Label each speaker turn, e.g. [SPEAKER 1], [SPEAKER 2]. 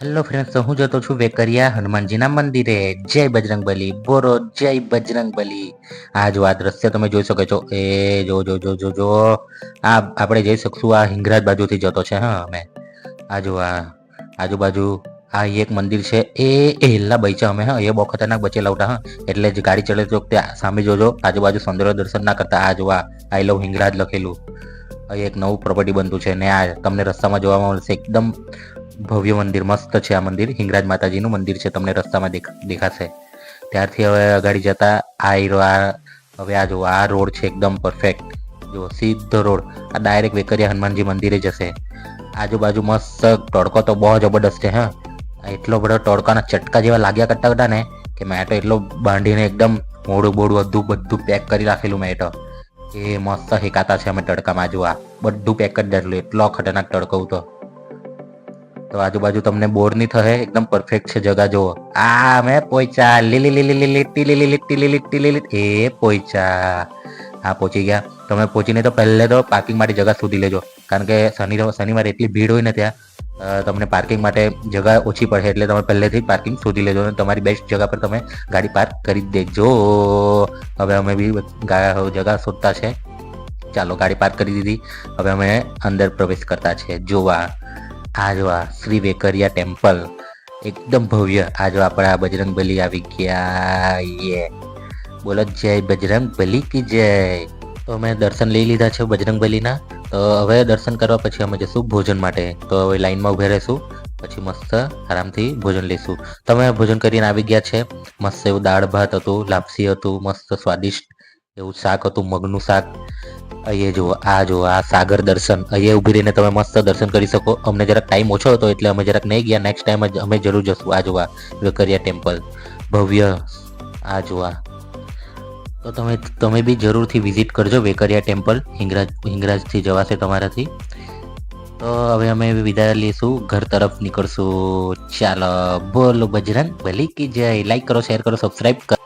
[SPEAKER 1] Hello friends હું જતો છું વેકરિયા હનુમાનજીના મંદિરે. જય બજરંગબલી બોરો જય બજરંગબલી આ જો આ દ્રશ્ય તમે જોઈ શકો છો. એ જો જો જો જો જો. આ આપણે જઈ શકશું આ હિંગરાજ બાજુથી જતો છે, હા, અમે. આ જો આ આજુબાજુ આ એક મંદિર છે. એ એ હિલ્લા બૈચા અમે, હા, એ બહુ ખતરનાક બચેલા ઉઠા, હા. એટલે જ ગાડી ચડે તો ત્યાં સામે જોજો. આજુબાજુ સૌંદર્ય દર્શન ના કરતા આ જો આ આઈ લવ હિંગરાજ લખેલું. એક નવું પ્રોપર્ટી બનતું છે ને આ તમને રસ્તામાં જોવા મળશે. એકદમ ભવ્ય મંદિર, મસ્ત છે આ મંદિર. હિંગરાજ માતાજીનું મંદિર છે, તમને રસ્તામાં દેખાશે. ત્યારથી હવે અગાડી જતા આ હવે આ જુઓ, આ રોડ છે એકદમ પરફેક્ટ જો સીધો રોડ. આ ડાયરેક્ટ વેકરિયા હનુમાનજી મંદિરે જશે. આજુબાજુ મસ્ત તડકો તો બહુ જબરદસ્ત છે, હા. એટલો બધો તડકાના ચટકા જેવા લાગ્યા કરતા હતા ને, કે મેટો એટલો બાંધીને એકદમ મોડું બોડું બધું બધું પેક કરી રાખેલું મેટો. એ મસ્ત હેકાતા છે અમે તડકામાં જોવા બધું પેક કરી દેલું એટલો ખતરનાક તડકો હતો. તો આજુબાજુ તમને બોર નહીં થશે એકદમ પરફેક્ટ છે જગા, જુઓ. આ મેં પોઈચા લીલી લીલી લીલી ટીલી લીલી ટીલી લીલી ટીલી લીલી એ પોઈચા હા પહોંચી ગયા. તમે પહોંચીને તો પહેલે તો પાર્કિંગ માટે જગા શોધી લેજો. કારણ કે શનિ શનિવારે એટલી ભીડ હોય ને ત્યાં તમને પાર્કિંગ માટે જગા ઓછી પડે એટલે તમે પહેલેથી પાર્કિંગ શોધી લેજો અને તમારી બેસ્ટ જગા પર તમે ગાડી પાર્ક કરી દેજો. હવે અમે બી જગા શોધતા છે. ચાલો, ગાડી પાર્ક કરી દીધી. હવે અમે અંદર પ્રવેશ કરતા છે. જોવા. આ જો આ શ્રી વેકરિયા ટેમ્પલ. એકદમ ભવ્ય. આ જો આપણા બજરંગ બલી આવી ગયા યે. બોલો જય બજરંગ બલી કી જય. તો અમે દર્શન લઈ લીધા છે બજરંગ બલીના. તો હવે દર્શન કરવા પછી અમે જઈશું ભોજન માટે. તો હવે લાઈનમાં ઉભે રહીશું. પછી મસ્ત આરામથી ભોજન લઈશું. તમે ભોજન કરીને આવી ગયા છે. મસ્ત એવું દાળ ભાત હતું, લાપસી હતું, મસ્ત સ્વાદિષ્ટ એવું શાક હતું, મગનું શાક. અહીંયા જુઓ આ જુઓ આ સાગર દર્શન અહીંયા ઊભી રહીને તમે મસ્ત દર્શન કરી શકો. અમને જરાક ટાઈમ ઓછો હતો એટલે અમે જરાક નહીં ગયા. નેક્સ્ટ ટાઈમ જ અમે જરૂર જશું. આ જોવા વેકરિયા ટેમ્પલ ભવ્ય. આ જોવા તો તમે તમે બી જરૂરથી વિઝિટ કરજો વેકરિયા ટેમ્પલ હિંગરાજ, હિંગરાજથી જવાશે તમારાથી. તો હવે અમે વિદાય લઈશું. ઘર તરફ નીકળશું. ચાલો, બોલો બજરંગ બલી કી જય. લાઈક કરો શેર કરો સબસ્ક્રાઈબ કરો.